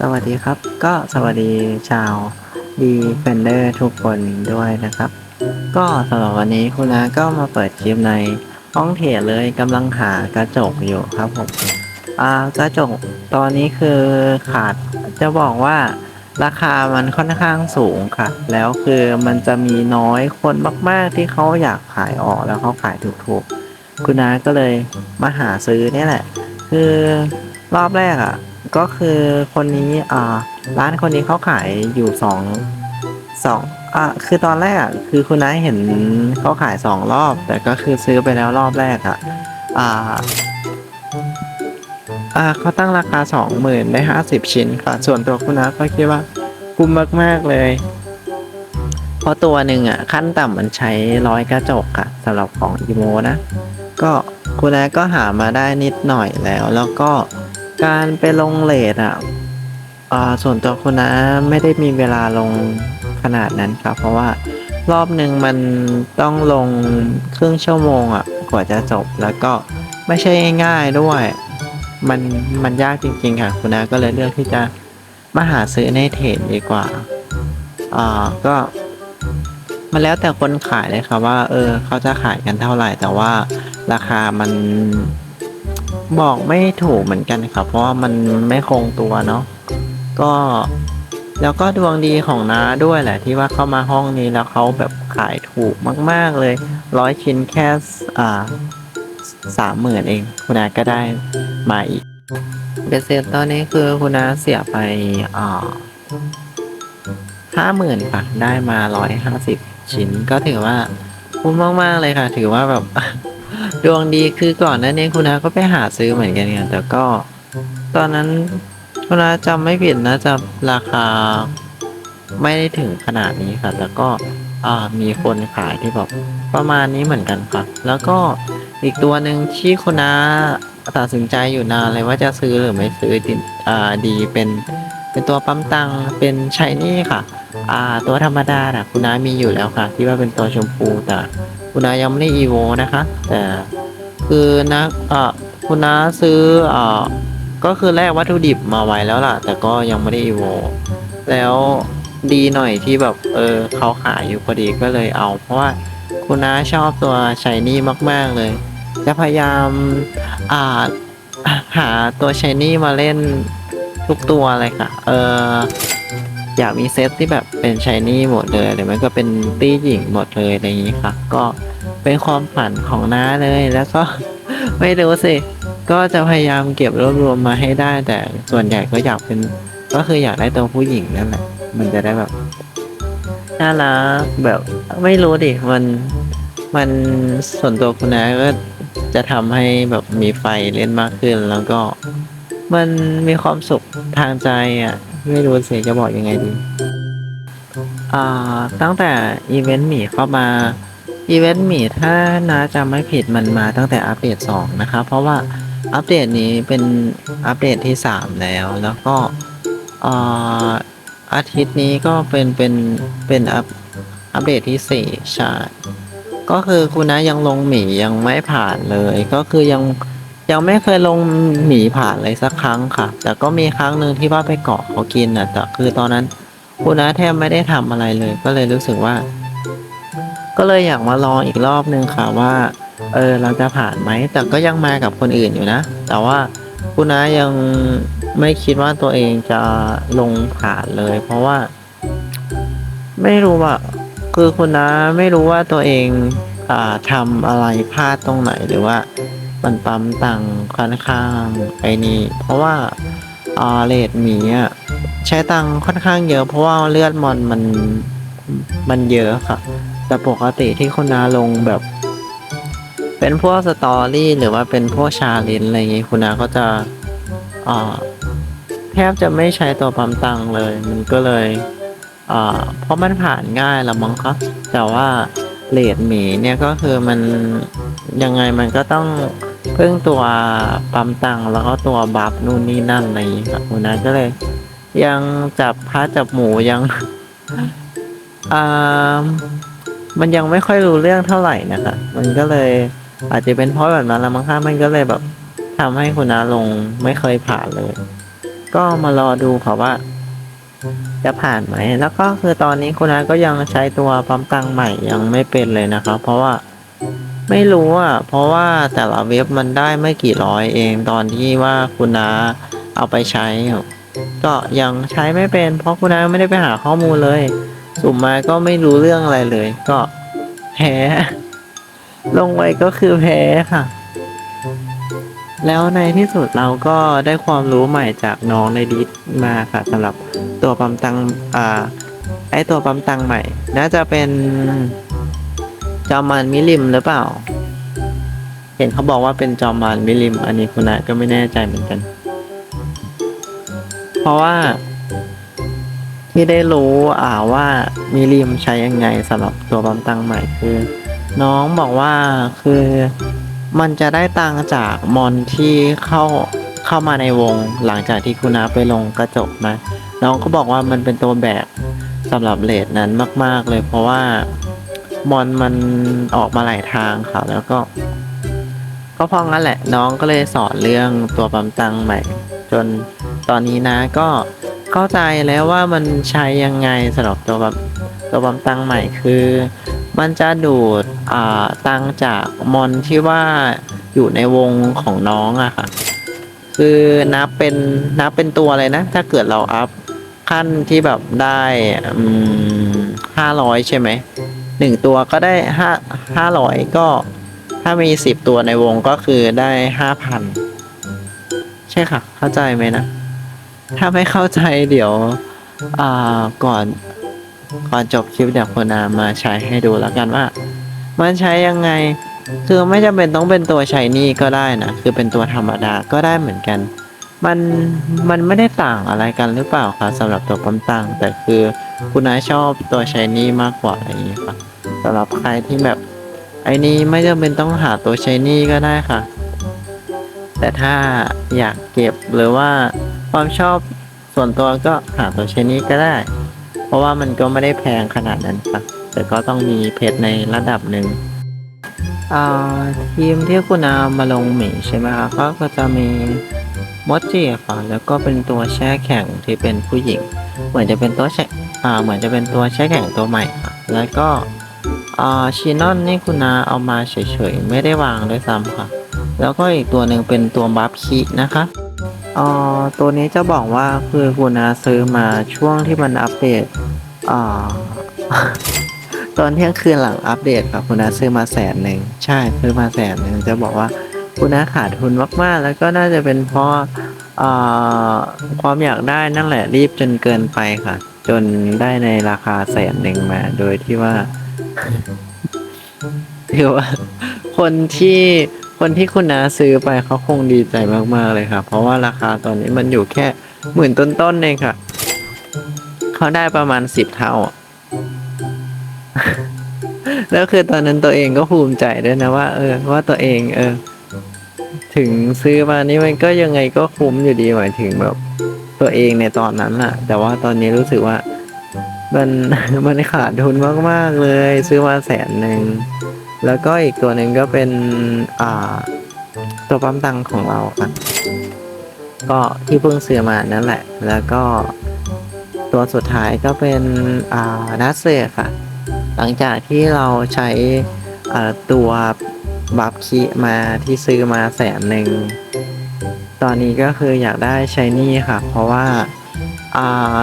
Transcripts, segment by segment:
สวัสดีครับ ก็สวัสดีชาวดีเฟนเดอร์ทุกคนด้วยนะครับ ก็สำหรับวันนี้คุณนาก็มาเปิดคลิปในห้องเทรเลยกำลังหากระจกอยู่ครับผมอ่ากระจกตอนนี้คือขาดจะบอกว่าราคามันค่อนข้างสูงค่ะ แล้วคือมันจะมีน้อยคนมาก ๆ ที่เขาอยากขายออกแล้วเขาขายถูกๆ คุณนาก็เลยมาหาซื้อนี่แหละ คือรอบแรกอะ ก็คือคนนี้อ่าร้านคนนี้เขาขายอยู่สองสองอะคือตอนแรกอะคือคุณนายเห็นเขาขายสองรอบ แต่ก็คือซื้อไปแล้วรอบแรกอะอ่าอ่าเขาตั้งราคาสองหมื่นได้ห้าสิบชิ้นค่ะ ส่วนตัวคุณนาก็คิดว่าคุ้มมากๆเลย เพราะตัวหนึ่งอะ ขั้นต่ำมันใช้ร้อยกระจกค่ะสำหรับของอีโมนะ ก็คุณนาก็หามาได้นิดหน่อยแล้ว แล้วก็ การไปลงเลทอะอ่าส่วนตัวคุณนาไม่ได้มีเวลาลงขนาดนั้นครับ เพราะว่ารอบหนึ่งมันต้องลงครึ่งชั่วโมงอะกว่าจะจบแล้วก็ไม่ใช่ง่ายๆด้วย มันมันยากจริงๆค่ะ คุณนาก็เลยเลือกที่จะมาหาซื้อในเทรดดีกว่าอ่าก็มันแล้วแต่คนขายเลยครับว่า เออ เขาจะขายกันเท่าไหร่ แต่ว่าราคามัน บอกไม่ถูกเหมือนกันครับ เพราะว่ามันไม่คงตัวเนาะก็แล้วก็ดวงดีของน้าด้วยแหละ ที่ว่าเข้ามาห้องนี้แล้วเขาแบบขายถูกมาก ๆเลย ร้อยชิ้นแค่อ่าสามหมื่นเอง คุณอาก็ได้มาอีกเบสเซ็ตตอนนี้คือคุณอาเสียไปอ่าห้าหมื่นค่ะได้มาร้อยห้าสิบชิ้นก็ถือว่าคุ้มมาก ๆ เลยค่ะ ถือว่าแบบ ดวงดีคือก่อนหนั้นเองคุณอาก็ไปหาซื้อเหมือนกันไงแต่ก็ ตอนนั้นคุณอาจำไม่ผิดนะจะราคาไม่ได้ถึงขนาดนี้ค่ะแล้วก็มีคนขายที่แบบประมาณนี้เหมือนกันค่ะแล้วก็อีกตัวหนึ่งที่คุณอาตัดสินใจอยู่นานเลยว่าจะซื้อหรือไม่ซื้อดีอ่าดีเป็นเป็นตัวปั๊มตังเป็นชายนี่ค่ะ อ่า ตัวธรรมดาน่ะ คุณน้ามีอยู่แล้วค่ะ ที่ว่าเป็นตัวชมพูแต่ คุณน้ายังไม่ได้อีโวนะคะแต่คือนะอ่าคุณน้าซื้ออ่าก็คือแลกวัตถุดิบมาไว้แล้วล่ะ แต่ก็ยังไม่ได้อีโวแล้วดีหน่อยที่แบบเออเขาขายอยู่พอดีก็เลยเอา เพราะว่าคุณน้าชอบตัวชายนี่มาก ๆเลย จะพยายามอ่าหาตัวชายนี่มาเล่นทุกตัวเลยค่ะ เออ อยากมีเซตที่แบบเป็นชายนี่หมดเลยหรือไม่ก็เป็นตี้หญิงหมดเลยอะไรอย่างนี้ค่ะ ก็เป็นความฝันของน้าเลยแล้วก็ไม่รู้สิ ก็จะพยายามเก็บรวบรวมมาให้ได้ แต่ส่วนใหญ่ก็อยากเป็น ก็คืออยากได้ตัวผู้หญิงนั่นแหละ มันจะได้แบบน่ารักแบบไม่รู้ดิมันมันส่วนตัวคุณน้าก็จะทำให้แบบมีไฟเล่นมากขึ้น แล้วก็มันมีความสุขทางใจอะ ไม่รู้สิจะบอกยังไงดี อ่า ตั้งแต่อีเวนต์หมีเข้ามา อีเวนต์หมีถ้านาจำไม่ผิดมันมาตั้งแต่อัปเดต 2 นะคะ เพราะว่าอัปเดตนี้เป็นอัปเดตที่ 3 แล้ว แล้วก็อ่าอาทิตย์นี้ก็เป็นเป็นเป็นอัปอัปเดตที่ 4 ใช่ ก็คือคุณนะยังลงหมียังไม่ผ่านเลย ก็คือยัง ยังไม่เคยลงหนีผ่านเลยสักครั้งค่ะ แต่ก็มีครั้งหนึ่งที่ว่าไปเกาะเขากินอะ แต่คือตอนนั้นคุณน้าแทบไม่ได้ทำอะไรเลย ก็เลยรู้สึกว่า ก็เลยอยากมาลองอีกรอบนึงค่ะว่า เออเราจะผ่านไหม แต่ก็ยังมากับคนอื่นอยู่นะ แต่ว่าคุณน้ายังไม่คิดว่าตัวเองจะลงผ่านเลย เพราะว่า ไม่รู้ว่าคือคุณน้าไม่รู้ว่าตัวเองอ่าทำอะไรพลาดตรงไหนหรือว่า มันปั๊มตังค์ค่อนข้างไอ้นี่เพราะว่าอาเลดหมีอะใช้ตังค่อนข้างเยอะ เพราะว่าเลือดมอนมันมันเยอะค่ะ แต่ปกติที่คุณนาลงแบบ เป็นพวกสตอรี่หรือว่าเป็นพวกชาเลนจ์อะไรอย่างงี้คุณนาก็จะอ่าแทบจะไม่ใช้ตัวปั๊มตังเลย มันก็เลยอ่าเพราะมันผ่านง่ายละมั้งครับ แต่ว่าเลดหมีเนี่ยก็คือมันยังไงมันก็ต้อง เพึ่งตัวปั๊มตังแล้วก็ตัวบัฟนู่นนี่นั่นอะไรอย่างนี้ครับคุณนัทก็เลย ยังจับพระจับหมูยังอ่ามันยังไม่ค่อยรู้เรื่องเท่าไหร่นะครับมันก็เลยอาจจะเป็นเพราะแบบนั้นละมั้งครับมันก็เลยแบบทำให้คุณนาลงไม่เคยผ่านเลย ก็มารอดูค่ะว่า จะผ่านไหม แล้วก็คือตอนนี้คุณน้าก็ยังใช้ตัวปั๊มตังใหม่ยังไม่เป็นเลยนะครับ เพราะว่า ไม่รู้อะ เพราะว่าแต่ละเว็บมันได้ไม่กี่ร้อยเองตอนที่ว่าคุณน้าเอาไปใช้ ก็ยังใช้ไม่เป็น เพราะคุณน้าไม่ได้ไปหาข้อมูลเลย สุ่มมาก็ไม่รู้เรื่องอะไรเลย ก็แพ้ลงไว้ก็คือแพ้ค่ะ แล้วในที่สุดเราก็ได้ความรู้ใหม่จากน้องในดิสมาค่ะสำหรับตัวปั๊มตังอ่าไอตัวปั๊มตังใหม่ น่าจะเป็น จอมมานมิลิมหรือเปล่า เห็นเขาบอกว่าเป็นจอมมานมิลิม อันนี้คุณนะก็ไม่แน่ใจเหมือนกัน เพราะว่า ที่ได้รู้อ่าว่ามิลิมใช้ยังไงสำหรับตัวปั๊มตังใหม่คือ น้องบอกว่าคือมันจะได้ตังจากมอนที่เข้าเข้ามาในวงหลังจากที่คุณนาไปลงกระจกมาน้องก็บอกว่ามันเป็นตัวแบกสำหรับเลทนั้นมาก ๆ เลยเพราะว่า มอนมันออกมาหลายทางค่ะแล้วก็ ก็เพราะงั้นแหละน้องก็เลยสอนเรื่องตัวปั๊มตังใหม่ จนตอนนี้นะก็เข้าใจแล้วว่ามันใช้ยังไงสำหรับตัวปั๊มตัวปั๊มตังใหม่คือ มันจะดูดอ่าตังจากมอนที่ว่าอยู่ในวงของน้องอะค่ะคือนับเป็นนับเป็นตัวเลยนะ ถ้าเกิดเราอัพขั้นที่แบบได้ห้าร้อยใช่ไหม หนึ่งตัวก็ได้ห้าห้าร้อยก็ถ้ามีสิบตัวในวงก็คือได้ห้าพันใช่ค่ะ เข้าใจไหมนะ ถ้าไม่เข้าใจเดี๋ยวอ่าก่อนก่อนจบคลิปเดี๋ยวคนนามาใช้ให้ดูแล้วกันว่า มันใช้ยังไง คือไม่จำเป็นต้องเป็นตัวใช้นี่ก็ได้นะ คือเป็นตัวธรรมดาก็ได้เหมือนกัน มันมันไม่ได้ต่างอะไรกันหรือเปล่าคะสำหรับตัวปั๊มตังแต่คือคุณนาชอบตัวใช้นี่มากกว่าอะไรอย่างนี้ค่ะสำหรับใครที่แบบ ไอ้นี้ไม่จำเป็นต้องหาตัวใช้นี่ก็ได้ค่ะ แต่ถ้าอยากเก็บหรือว่าความชอบส่วนตัวก็หาตัวใช้นี่ก็ได้ เพราะว่ามันก็ไม่ได้แพงขนาดนั้นค่ะแต่ก็ต้องมีเพชรในระดับหนึ่งทีมที่คุณอามาลงหมีใช่ไหมคะก็จะมี มอจิค่ะแล้วก็เป็นตัวแช่แข็งที่เป็นผู้หญิง เหมือนจะเป็นตัวแช่อ่าเหมือนจะเป็นตัวแช่แข็งตัวใหม่ค่ะแล้วก็อ่าชินอนนี่คุณอาเอามาเฉยๆไม่ได้วางด้วยซ้ำค่ะ แล้วก็อีกตัวหนึ่งเป็นตัวบัฟคินะคะอ่อตัวนี้จะบอกว่าคือคุณอาซื้อมาช่วงที่มันอัปเดตอ่าตอนเที่ยงคืนหลังอัปเดตครับคุณอาซื้อมาแสนหนึ่งใช่ซื้อมาแสนหนึ่งจะบอกว่า คุณอาขาดทุนมากๆ แล้วก็น่าจะเป็นเพราะความอยากได้นั่นแหละรีบจนเกินไปค่ะ จนได้ในราคาแสนหนึ่งมา โดยที่ว่าคือว่า คนที่คนที่คุณนาซื้อไปเขาคงดีใจมากๆเลยค่ะ เพราะว่าราคาตอนนี้มันอยู่แค่หมื่นต้นๆเองค่ะ เขาได้ประมาณสิบเท่า แล้วคือตอนนั้นตัวเองก็ภูมิใจด้วยนะว่า เออ ว่าตัวเอง เออ ถึงซื้อมานี่มันก็ยังไงก็คุ้มอยู่ดีหมายถึงแบบ ตัวเองในตอนนั้นอะแต่ว่าตอนนี้รู้สึกว่า มันมันขาดทุนมากๆเลย ซื้อมาแสนหนึ่งแล้วก็อีกตัวหนึ่งก็เป็นอ่า ตัวปั๊มตังของเราครับก็ที่เพิ่งซื้อมานั่นแหละ แล้วก็ตัวสุดท้ายก็เป็นอ่านัสเซค่ะ หลังจากที่เราใช้อ่าตัว บัฟคีมาที่ซื้อมาแสนหนึ่ง ตอนนี้ก็คืออยากได้ใช้นี่ค่ะ เพราะว่า อ่า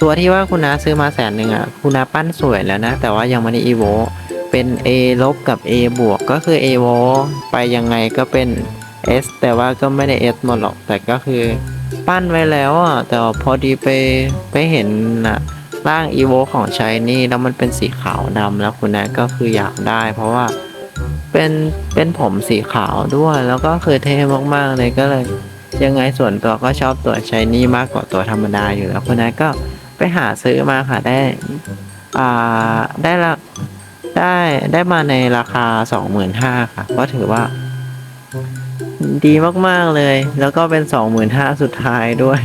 ตัวที่ว่าคุณนาซื้อมาแสนหนึ่งอะ คุณนาปั้นสวยแล้วนะ แต่ว่ายังไม่ได้อีโวเป็น A ลบกับ A บวกก็คือ A โวไปยังไงก็เป็น S แต่ว่าก็ไม่ได้ S หมดหรอก แต่ก็คือปั้นไว้แล้วอะ แต่พอดีไปไปเห็นนะร่าง e v o ของชายนี่แล้วมันเป็นสีขาวดำแล้วคุณนทก็คืออยากได้ เพราะว่า เป็นเป็นผมสีขาวด้วย แล้วก็คือเท่มากๆเลยก็เลย ยังไงส่วนตัวก็ชอบตัวชายนี่มากกว่าตัวธรรมดาอยู่แล้วคุณแนก็ไปหาซื้อมาค่ะได้อ่าได้ละได้ได้มาในราคาสองหมื่นห้าค่ะ ก็ถือว่า ดีมากๆเลย แล้วก็เป็นสองหมื่นห้าสุดท้ายด้วย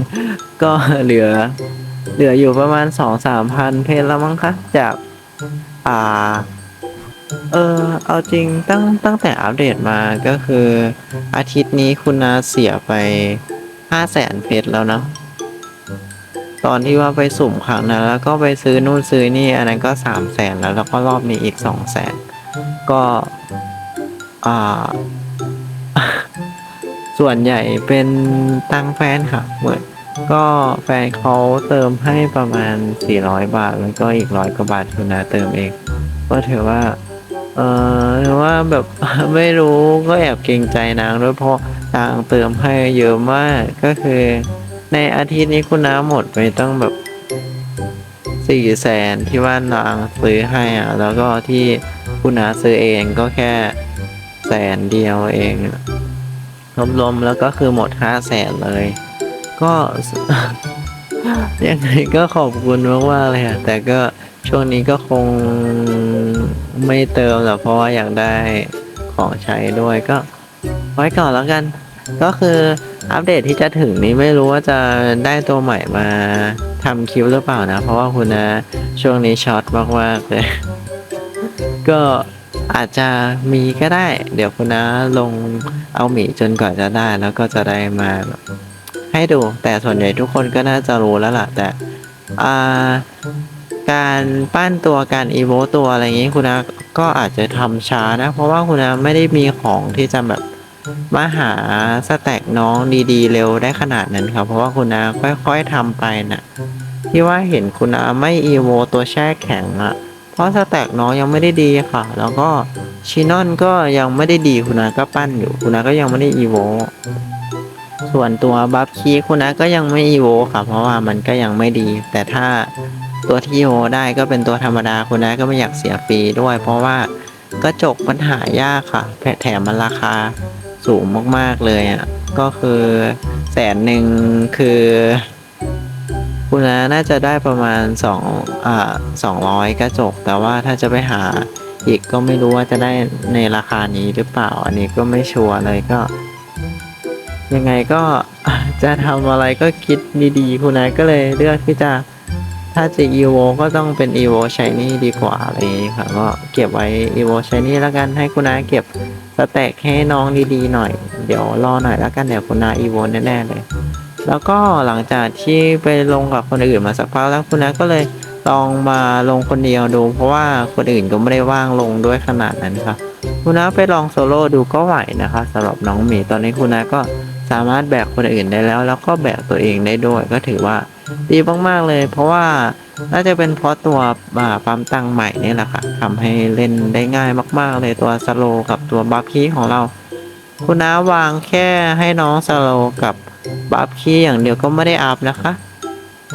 ก็เหลือ เหลืออยู่ประมาณสองสามพันเพนแล้วมั้งคะจาก อ่า เออเอาจริงตั้งตั้งแต่อัปเดตมาก็คือ อาทิตย์นี้คุณนาเสียไปห้าแสนเพชรแล้วนะ ตอนที่ว่าไปสุ่มครั้งนั้นแล้วก็ไปซื้อนู่นซื้อนี่อันนั้นก็สามแสนแล้ว แล้วก็รอบนี้อีกสองแสนก็อ่า ส่วนใหญ่เป็นตังแฟนค่ะ เหมือนก็แฟนเขาเติมให้ประมาณ 400 บาท แล้วก็อีกร้อยกว่าบาทคุณนาเติมเอง ก็ถือว่า เออว่าแบบไม่รู้ก็แอบเกรงใจนางด้วยเพราะนางเติมให้เยอะมากก็คือ ในอาทิตย์นี้คุณน้าหมดไปต้องแบบสี่แสนที่ว่านางซื้อให้อะแล้วก็ที่คุณน้าซื้อเองก็แค่แสนเดียวเองรวมๆแล้วก็คือหมดห้าแสนเลย ก็ยังไงก็ขอบคุณมากๆเลยค่ะแต่ก็ช่วงนี้ก็คง ไม่เติมหรอกเพราะว่าอยากได้ของใช้ด้วยก็ ไว้ก่อนแล้วกัน ก็คืออัปเดตที่จะถึงนี้ไม่รู้ว่าจะได้ตัวใหม่มาทำคลิปหรือเปล่านะ เพราะว่าคุณนะช่วงนี้ช็อตมากๆเลยก็อาจจะมีก็ได้ เดี๋ยวคุณนะลงเอาหมีจนกว่าจะได้ แล้วก็จะได้มาให้ดู แต่ส่วนใหญ่ทุกคนก็น่าจะรู้แล้วล่ะ แต่อ่า การปั้นตัวการอีโวตัวอะไรอย่างนี้คุณนะก็อาจจะทำช้านะ เพราะว่าคุณนะไม่ได้มีของที่จะแบบมาหาสแต็กน้องดีๆ เร็วได้ขนาดนั้นครับ เพราะว่าคุณอาค่อยๆทำไปนะที่ว่าเห็นคุณอาไม่อีโวตัวแช่แข็งอะเพราะสแต็กน้องยังไม่ได้ดีค่ะ แล้วก็ชินอนก็ยังไม่ได้ดีคุณอาก็ปั้นอยู่คุณอาก็ยังไม่ได้อีโวส่วนตัวบัฟคีคุณอาก็ยังไม่อีโวค่ะ เพราะว่ามันก็ยังไม่ดี แต่ถ้า ตัวที่โวได้ก็เป็นตัวธรรมดาคุณอาก็ไม่อยากเสียฟรีด้วย เพราะว่ากระจกมันหายากค่ะ แถมมันราคาสูงมากๆเลยอะก็คือแสนหนึ่งคือ คุณนาน่าจะได้ประมาณสองอ่าสองร้อยกระจก แต่ว่าถ้าจะไปหาอีกก็ไม่รู้ว่าจะได้ในราคานี้หรือเปล่า อันนี้ก็ไม่ชัวร์เลยก็ ยังไงก็จะทำอะไรก็คิดดีๆคุณนายก็เลยเลือกที่จะ ถ้าจะ EVO ก็ต้องเป็น EVO Shiny ดีกว่าอะไรอย่างนี้ค่ะ ก็เก็บไว้ EVO Shiny แล้วกันให้คุณนาเก็บสแต็กให้น้องดีๆหน่อย เดี๋ยวรอหน่อยแล้วกันเดี๋ยวคุณนาอีโวแน่ๆเลย แล้วก็หลังจากที่ไปลงกับคนอื่นมาสักพักแล้วคุณนาก็เลยลองมาลงคนเดียวดู เพราะว่าคนอื่นก็ไม่ได้ว่างลงด้วยขนาดนั้นครับคุณนาไปลองโซโล่ดูก็ไหวนะคะสำหรับน้องหมีตอนนี้คุณนาก็ สามารถแบกคนอื่นได้แล้ว แล้วก็แบกตัวเองได้ด้วย ก็ถือว่าดีมากๆเลย เพราะว่าน่าจะเป็นเพราะตัวปั๊มตังใหม่นี่แหละค่ะทำให้เล่นได้ง่ายมาก ๆ เลยตัวสโลกับตัวบัฟคีของเรา คุณน้าวางแค่ให้น้องสโลกับบัฟคีอย่างเดียวก็ไม่ได้อัพนะคะ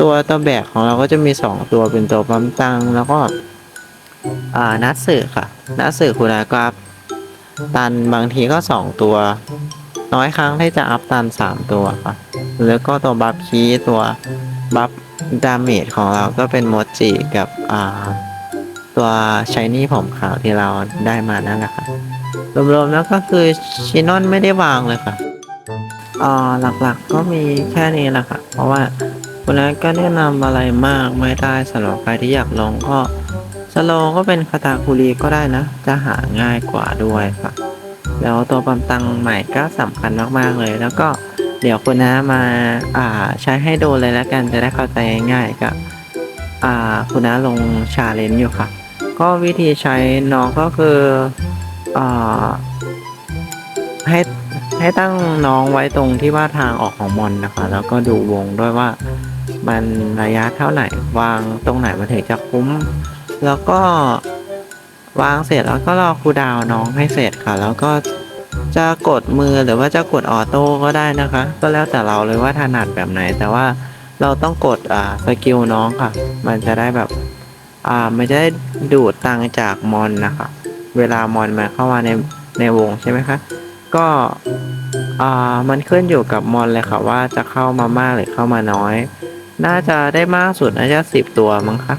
ตัวตัวแบกของเราก็จะมีสองตัวเป็นตัวปั๊มตังแล้วก็อ่านัดสื่อค่ะ นัดสื่อคุณนาก็อัพตันบางทีก็สองตัว น้อยครั้งที่จะอัพตันสามตัวค่ะแล้วก็ตัวบัฟคีตัวบัฟดาเมจของเราก็เป็นโมจิกับอ่าตัวชายนี่ผมขาวที่เราได้มานั่นแหละค่ะรวมๆแล้วก็คือชินอนไม่ได้วางเลยค่ะอ่าหลักๆก็มีแค่นี้แหละค่ะ เพราะว่าคุณนัทก็แนะนำอะไรมากไม่ได้สำหรับใครที่อยากลองก็สโลก็เป็นคาตาคุรีก็ได้นะ จะหาง่ายกว่าด้วยค่ะ แล้วตัวปั๊มตังใหม่ก็สำคัญมากๆเลย แล้วก็เดี๋ยวคุณนะมาอ่าใช้ให้ดูเลยแล้วกันจะได้เข้าใจง่ายๆกับอ่าคุณนะลงชาเลนจ์อยู่ค่ะ ก็วิธีใช้น้องก็คืออ่าให้ให้ตั้งน้องไว้ตรงที่ว่าทางออกของมอนนะคะ แล้วก็ดูวงด้วยว่ามันระยะเท่าไหร่วางตรงไหนมันถึงจะคุ้ม แล้วก็ วางเสร็จแล้วก็รอครูดาวน้องให้เสร็จค่ะ แล้วก็จะกดมือหรือว่าจะกดออโต้ก็ได้นะคะ ก็แล้วแต่เราเลยว่าถนัดแบบไหน แต่ว่าเราต้องกดอ่าสกิลน้องค่ะ มันจะได้แบบอ่ามันจะได้ดูดตังจากมอนนะคะ เวลามอนมาเข้ามาในในวงใช่ไหมคะก็อ่ามันขึ้นอยู่กับมอนเลยค่ะว่าจะเข้ามามากหรือเข้ามาน้อย น่าจะได้มากสุดน่าจะสิบตัวมั้งคะ